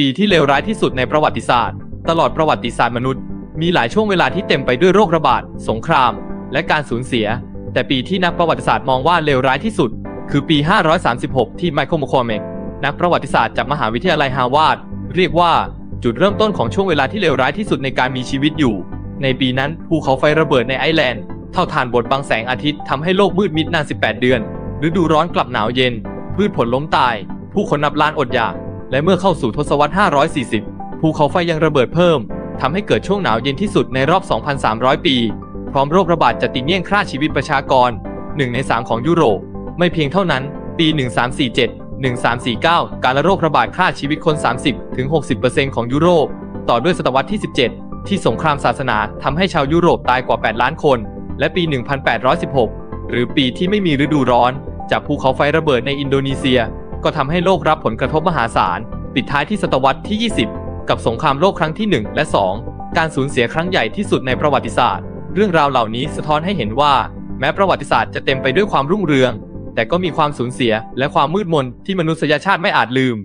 ปีที่เลวร้ายที่สุดในประวัติศาสตร์ ตลอดประวัติศาสตร์มนุษย์ มีหลายช่วงเวลาที่เต็มไปด้วยโรคระบาด สงคราม และการสูญเสีย แต่ปีที่นักประวัติศาสตร์มองว่าเลวร้ายที่สุด คือปี 536 ที่ไมเคิลโมคอร์เมกนักประวัติศาสตร์จากมหาวิทยาลัยฮาร์วาร์ดเรียกว่าจุดเริ่มต้นของช่วงเวลาที่เลวร้ายที่สุดในการมีชีวิตอยู่ ในปีนั้นภูเขาไฟระเบิดในไอร์แลนด์เท่าทานบดบังแสงอาทิตย์ทำให้โลกมืดมิดนาน 18 เดือน ฤดูร้อนกลับหนาวเย็น พืชผลล้มตาย ผู้คนนับล้านอดอยาก และเมื่อเข้าสู่ทศวรรษ 540 ภูเขาไฟยังระเบิดเพิ่มทำให้เกิดช่วงหนาวเย็นที่สุดในรอบ 2,300 ปี พร้อมโรคระบาดจะติเนียนฆ่าชีวิตประชากร 1 ใน 3 ของยุโรป ไม่เพียงเท่านั้น ปี 1347 1349 การละโรคระบาดฆ่าชีวิตคน 30-60%ของยุโรป ต่อด้วยศตวรรษที่ 17 ที่สงครามศาสนาทำให้ชาวยุโรปตายกว่า 8 ล้านคน และปี 1816 หรือปีที่ไม่มีฤดูร้อน จากภูเขาไฟระเบิดในอินโดนีเซีย ก็ทำให้โลกรับผลกระทบมหาศาล ปิดท้ายที่ศตวรรษที่ 20 กับสงครามโลกครั้งที่ 1 และ 2 การสูญเสียครั้งใหญ่ที่สุดในประวัติศาสตร์ เรื่องราวเหล่านี้สะท้อนให้เห็นว่า แม้ประวัติศาสตร์จะเต็มไปด้วยความรุ่งเรือง แต่ก็มีความสูญเสียและความมืดมนที่มนุษยชาติไม่อาจลืม